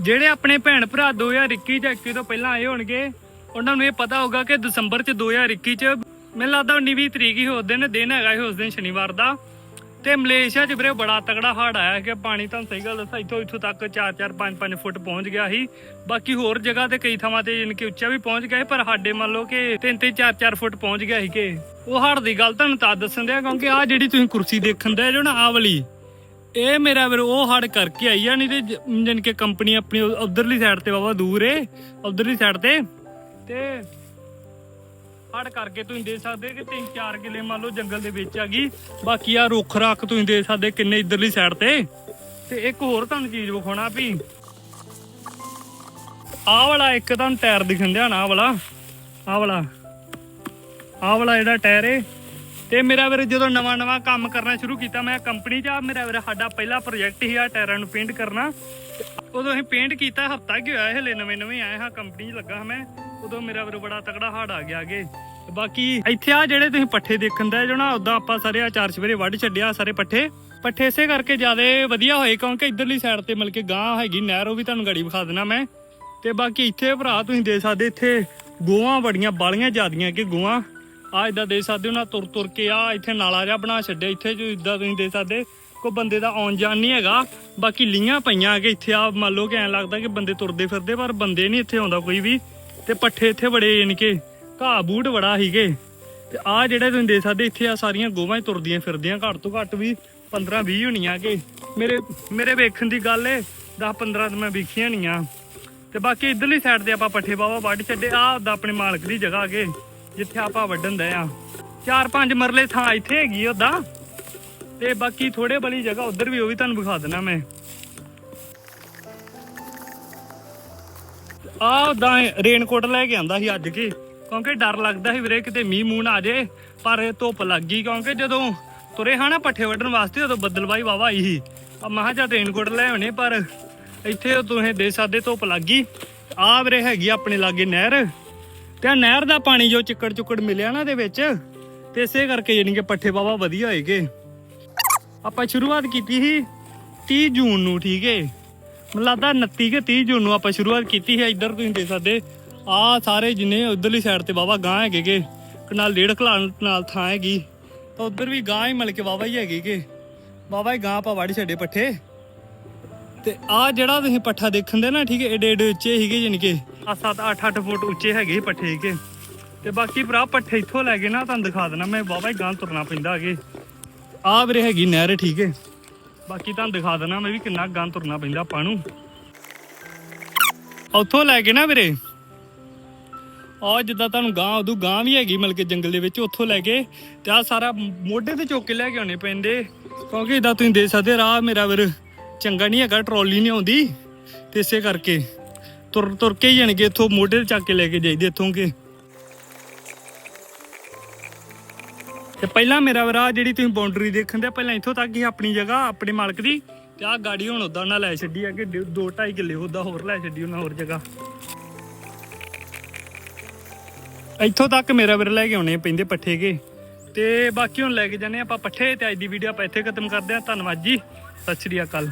ਜਿਹੜੇ ਆਪਣੇ ਭੈਣ ਭਰਾ 2021 ਜਾਂ 21 ਤੋਂ ਪਹਿਲਾਂ ਆਏ ਹੋਣਗੇ ਉਹਨਾਂ ਨੂੰ ਇਹ ਪਤਾ ਹੋਗਾ ਕਿ ਦਸੰਬਰ ਚ 2021 ਚ ਮੈਨੂੰ ਲੱਗਦਾ 19 ਤਰੀਕ ਹੀ ਉਸ ਦਿਨ ਦਿਨ ਹੈਗਾ ਉਸ ਦਿਨ ਸ਼ਨੀਵਾਰ ਦਾ। ਤੇ ਮਲੇਸ਼ੀਆ 'ਚ ਵੀਰੇ ਬੜਾ ਤਗੜਾ ਹੜ ਆਇਆ ਕਿ ਪਾਣੀ ਤੁਹਾਨੂੰ ਸਹੀ ਗੱਲ ਦੱਸਾਂ ਇੱਥੋਂ ਇੱਥੋਂ ਤੱਕ 4-4 5-5 ਫੁੱਟ ਪਹੁੰਚ ਗਿਆ ਸੀ। ਬਾਕੀ ਹੋਰ ਜਗ੍ਹਾ ਤੇ ਕਈ ਥਾਵਾਂ ਤੇ ਯਾਨੀ ਕਿ ਉੱਚਾ ਵੀ ਪਹੁੰਚ ਗਿਆ ਸੀ, ਪਰ ਸਾਡੇ ਮੰਨ ਲਓ ਕਿ 3-3 4-4 ਫੁੱਟ ਪਹੁੰਚ ਗਿਆ ਸੀ ਕਿ। ਉਹ ਹੜ ਦੀ ਗੱਲ ਤੁਹਾਨੂੰ ਤਾਂ ਦੱਸਣ ਦਿਆ ਕਿਉਂਕਿ ਆ ਜਿਹੜੀ ਤੁਸੀਂ ਕੁਰਸੀ ਦੇਖਣ ਦੇ ਜੋ ਨਾ ਆ ਵਾਲੀ ਇਹ ਮੇਰਾ ਵੀਰ, ਉਹ ਹੜ ਕਰਕੇ ਆਈ ਆ, ਨਹੀਂ ਤੇ ਜ- ਜਾਣੀ ਕਿ ਕੰਪਨੀ ਆਪਣੀ ਉਧਰਲੀ ਸਾਈਡ ਤੇ ਬਾਬਾ ਦੂਰ ਏ, ਉਧਰਲੀ ਸਾਈਡ ਤੇ। ਤੇ ਹੜ ਕਰਕੇ ਤੁਸੀਂ ਦੇ ਸਕਦੇ ਕਿ ਤਿੰਨ ਚਾਰ ਕਿਲੇ ਮੰਨ ਲਓ ਜੰਗਲ ਦੇ ਵਿੱਚ ਆ ਗਈ। ਬਾਕੀ ਆ ਰੁੱਖ ਰੱਖ ਤੁਸੀਂ ਦੇ ਸਕਦੇ ਕਿੰਨੇ ਇਧਰਲੀ ਸਾਈਡ ਤੇ। ਤੇ ਇੱਕ ਹੋਰ ਤੁਹਾਨੂੰ ਚੀਜ਼ ਵਿਖਾਉਣਾ ਵੀ। ਆਹ ਵਾਲਾ ਇੱਕ ਤੁਹਾਨੂੰ ਟਾਇਰ ਦਿਖਣ ਦਿਆ ਨਾ, ਆਹ ਵਾਲਾ। ਆਹ ਵਾਲਾ। ਆਹ ਵਾਲਾ ਜਿਹੜਾ ਟਾਇਰ ਏ। ਤੇ ਮੇਰਾ ਵੀਰ ਜਦੋਂ ਨਵਾਂ ਨਵਾਂ ਕੰਮ ਕਰਨਾ ਸ਼ੁਰੂ ਕੀਤਾ, ਮੈਂ ਕੰਪਨੀ 'ਚ ਆ, ਮੇਰਾ ਵੀਰ ਸਾਡਾ ਪਹਿਲਾ ਪ੍ਰੋਜੈਕਟ ਸੀ ਆ ਟਾਇਰਾਂ ਨੂੰ ਪੇਂਟ ਕਰਨਾ। ਉਦੋਂ ਅਸੀਂ ਪੇਂਟ ਕੀਤਾ, ਹਫਤਾ ਕੀ ਹੋਇਆ ਹਲੇ, ਨਵੇਂ ਨਵੇਂ ਆਏ ਹਾਂ ਕੰਪਨੀ 'ਚ ਲੱਗਾ ਹਾਂ ਮੈਂ। ਉਦੋਂ ਮੇਰਾ ਵੀਰ ਬੜਾ ਤਕੜਾ ਹਾੜ ਆ ਗਿਆ ਅਗੇ। ਬਾਕੀ ਇੱਥੇ ਆ ਜਿਹੜੇ ਤੁਸੀਂ ਪੱਠੇ ਦੇਖਣ ਦਾ ਜੋ ਨਾ ਉਦਾਂ ਆਪਾਂ ਸਾਰੇ ਆ ਚਾਰ ਸਵੇਰੇ ਵੱਢ ਛੱਡਿਆ ਸਾਰੇ ਪੱਠੇ। ਪੱਠੇ ਇਸੇ ਕਰਕੇ ਜ਼ਿਆਦਾ ਵਧੀਆ ਹੋਏ, ਕਿਉਂਕਿ ਇਧਰਲੀ ਸਾਈਡ ਤੇ ਮਿਲ ਕੇ ਗਾਂ ਹੈਗੀ ਨਹਿਰ, ਉਹ ਵੀ ਤੁਹਾਨੂੰ ਗਾੜੀ ਵਿਖਾ ਦੇਣਾ ਮੈਂ। ਤੇ ਬਾਕੀ ਇੱਥੇ ਭਰਾ ਤੁਸੀਂ ਦੇ ਸਕਦੇ, ਇੱਥੇ ਗੋਆਂ ਬੜੀਆਂ, ਬਾਲੀਆਂ ਜ਼ਿਆਦੀਆਂ ਕਿ ਗੋਆਂ ਆ ਇਦਾਂ ਦੇ ਸਕਦੇ ਹੋ ਨਾ, ਤੁਰ ਤੁਰ ਕੇ ਆ ਇੱਥੇ ਨਾਲਾ ਜਿਹਾ ਬਣਾ ਛੱਡਿਆ, ਇੱਥੇ ਜੋ ਇਦਾਂ ਤੁਸੀਂ ਦੇ ਸਕਦੇ ਕੋ ਬੰਦੇ ਦਾ ਆਉਣ ਜਾਣ ਨਹੀਂ ਹੈਗਾ। ਬਾਕੀ ਲੀਆਂ ਪਈਆਂ ਕਿ ਇੱਥੇ ਆ ਮੰਨ ਲਓ ਕਿ ਐਂ ਲੱਗਦਾ ਕਿ ਬੰਦੇ ਤੁਰਦੇ ਫਿਰਦੇ, ਪਰ ਬੰਦੇ ਨਹੀਂ ਇੱਥੇ ਆਉਂਦਾ ਕੋਈ ਵੀ। ਤੇ ਪੱਠੇ ਇੱਥੇ ਬੜੇ ਯਾਨੀ ਕਿ ਘਾਹ ਬੂਟ ਬੜਾ ਸੀਗੇ। ਤੇ ਆ ਜਿਹੜੇ ਤੁਸੀਂ ਦੇ ਸਕਦੇ, ਇੱਥੇ ਆ ਸਾਰੀਆਂ ਗੋਵਾਂ ਹੀ ਤੁਰਦੀਆਂ ਫਿਰਦੀਆਂ, ਘੱਟ ਤੋਂ ਘੱਟ ਵੀ 15 20 ਹੋਣੀਆਂ ਕਿ। ਮੇਰੇ ਮੇਰੇ ਵੇਖਣ ਦੀ ਗੱਲ ਏ 10 15 ਤਾਂ ਮੈਂ ਵੇਖੀਆਂ ਨਹੀਂ ਆ ਤੇ ਬਾਕੀ ਇਧਰਲੀ ਸਾਈਡ ਤੇ ਆਪਾਂ ਪੱਠੇ ਬਾਵਾ ਵੱਢ ਛੱਡੇ ਆ ਉਹਦਾ ਆਪਣੇ ਮਾਲਕ ਦੀ ਜਗ੍ਹਾ ਅਗੇ ਜਿੱਥੇ ਆਪਾਂ ਵੱਢਣ ਦੇ ਆ। ਚਾਰ ਪੰਜ ਮਰਲੇ ਥਾਂ ਇੱਥੇ ਹੈਗੀ ਉਹਦਾ ਤੇ ਬਾਕੀ ਥੋੜੇ ਬਲੀ ਜਗ੍ਹਾ ਉਧਰ ਵੀ ਉਹ ਵੀ ਤੁਹਾਨੂੰ ਵਿਖਾ ਦੇਣਾ ਮੈਂ। ਆ ਉਦਾਂ ਰੇਨਕੋਟ ਲੈ ਕੇ ਆਂਦਾ ਸੀ ਅੱਜ ਕੀ। ਕਿਉਂਕਿ ਡਰ ਲੱਗਦਾ ਸੀ ਵੀਰੇ ਕਿਤੇ ਮੀਂਹ ਮੂੰਹ ਨਾ ਆ ਜੇ ਪਰ ਧੁੱਪ ਲੱਗ ਗਈ ਕਿਉਂਕਿ ਜਦੋਂ ਤੁਰੇ ਹਾਂ ਨਾ ਪੱਠੇ ਵੱਢਣ ਵਾਸਤੇ, ਉਦੋਂ ਬੱਦਲਵਾਈ ਵਾਵਾ ਆਈ ਸੀ। ਆ ਮਹਾ ਜਾਂ ਰੇਨਕੋਟ ਲੈ ਆਉਣੇ, ਪਰ ਇੱਥੇ ਤੁਸੀਂ ਦੇ ਸਕਦੇ ਧੁੱਪ ਲੱਗ ਗਈ। ਆ ਵੀਰੇ ਹੈਗੀ ਆਪਣੇ ਲਾਗੇ ਨਹਿਰ। ਤੇ ਆਹ ਨਹਿਰ ਦਾ ਪਾਣੀ ਜੋ ਚਿੱਕੜ ਚੁੱਕੜ ਮਿਲਿਆ ਨਾ ਦੇ ਵਿੱਚ, ਤੇ ਇਸੇ ਕਰਕੇ ਯਾਨੀ ਕਿ ਪੱਠੇ ਵਾਵਾ ਵਧੀਆ ਹੋਏਗੇ। ਆਪਾਂ ਸ਼ੁਰੂਆਤ ਕੀਤੀ ਸੀ 30 ਜੂਨ ਨੂੰ, ਠੀਕ ਹੈ ਮੈਨੂੰ ਲੱਗਦਾ 29 ਕਿ 30 ਜੂਨ ਨੂੰ ਆਪਾਂ ਸ਼ੁਰੂਆਤ ਕੀਤੀ ਹੈ, ਇੱਧਰ ਤੁਸੀਂ ਦੇਖ ਸਕਦੇ। ਆ ਸਾਰੇ ਜਿੰਨੇ ਉਧਰਲੀ ਸਾਈਡ ਤੇ ਵਾਵਾ ਗਾਂ ਹੈਗੇਗੇ ਕਨਾਲ ਡੇਢ ਖਲਾਣ ਨਾਲ ਥਾਂ ਹੈਗੀ। ਤਾਂ ਉਧਰ ਵੀ ਗਾਂ ਹੀ ਮਿਲ ਕੇ ਵਾਵਾ ਹੀ ਹੈਗੇਗੇ ਵਾਵਾ ਹੀ ਗਾਂ ਆਪਾਂ ਵੜ ਛੱਡੇ ਪੱਠੇ। ਤੇ ਆ ਜਿਹੜਾ ਤੁਸੀਂ ਪੱਠਾ ਦੇਖਣ ਦੇ ਨਾ, ਠੀਕ ਹੈ ਏਡੇ ਏਡੇ ਉੱਚੇ ਸੀਗੇ ਜਾਣੀ ਕਿ ਆ 7 8 8 ਫੁੱਟ ਉੱਚੇ ਹੈਗੇ ਪੱਠੇ ਕੇ। ਤੇ ਬਾਕੀ ਭਰਾ, ਪੱਠੇ ਇੱਥੋਂ ਲੈ ਕੇ ਨਾ ਤੁਹਾਨੂੰ ਦਿਖਾ ਦੇਣਾ, ਮੈਂ ਵਾਵਾ ਹੀ ਗਾਂ ਤੁਰਨਾ ਪੈਂਦਾ ਅਗੇ। ਆ ਵੀਰੇ ਹੈਗੀ ਨਹਿਰ, ਠੀਕ ਹੈ। ਬਾਕੀ ਤੁਹਾਨੂੰ ਦਿਖਾ ਦੇਣਾ ਮੈਂ ਵੀ ਕਿੰਨਾ ਗਾਂ ਤੁਰਨਾ ਪੈਂਦਾ ਆਪਾਂ ਨੂੰ। ਉੱਥੋਂ ਲੈ ਕੇ ਨਾ ਵੀਰੇ। ਆ ਜਿੱਦਾਂ ਤੁਹਾਨੂੰ ਗਾਂ ਉਦੋਂ ਗਾਂ ਵੀ ਹੈਗੀ ਮਤਲਬ ਕੇ ਜੰਗਲ ਦੇ ਵਿੱਚ, ਉੱਥੋਂ ਲੈ ਕੇ ਤੇ ਆ ਸਾਰਾ ਮੋਢੇ ਤੇ ਚੁੱਕ ਕੇ ਲੈ ਕੇ ਆਉਣੇ ਪੈਂਦੇ। ਕਿਉਂਕਿ ਇਦਾਂ ਤੁਸੀਂ ਦੇ ਸਕਦੇ ਰਾਹ ਮੇਰਾ ਵੀਰ ਚੰਗਾ ਨਹੀਂ ਹੈਗਾ, ਟਰਾਲੀ ਨਹੀਂ ਆਉਂਦੀ, ਤੇ ਇਸੇ ਕਰਕੇ। ਤੁਰ ਤੁਰ ਕੇ ਹੀ ਜਾਣਗੇ ਇੱਥੋਂ ਮੋਢੇ ਤੇ ਚੱਕ ਕੇ ਲੈ ਕੇ ਜਾਈਦੇ ਇੱਥੋਂ ਕੇ। ਤੇ ਪਹਿਲਾਂ ਮੇਰਾ ਵੀਰਾ, ਜਿਹੜੀ ਤੁਸੀਂ ਬਾਉਂਡਰੀ ਦੇਖਣ ਦੇ, ਪਹਿਲਾਂ ਇੱਥੋਂ ਤੱਕ ਹੀ ਆਪਣੀ ਜਗ੍ਹਾ, ਆਪਣੇ ਮਾਲਕ ਦੀ। ਤੇ ਆਹ ਗਾੜੀ ਹੁਣ ਉਦਾਂ ਨਾ ਲੈ ਛੱਡੀ ਆ ਕਿ 2 2.5 ਕਿੱਲੇ ਉਹਦਾ ਹੋਰ ਲੈ ਛੱਡੀ ਉਹਨਾਂ ਹੋਰ ਜਗ੍ਹਾ। ਇੱਥੋਂ ਤੱਕ ਮੇਰਾ ਵੀਰ ਲੈ ਕੇ ਆਉਣੇ ਪੈਂਦੇ ਪੱਠੇ ਕੇ। ਤੇ ਬਾਕੀ ਹੁਣ ਲੈ ਕੇ ਜਾਂਦੇ ਆਪਾਂ ਪੱਠੇ, ਤੇ ਅੱਜ ਦੀ ਵੀਡੀਓ ਆਪਾਂ ਇੱਥੇ ਖਤਮ ਕਰਦੇ ਹਾਂ। ਧੰਨਵਾਦ ਜੀ। ਸਤਿ ਸ਼੍ਰੀ ਅਕਾਲ।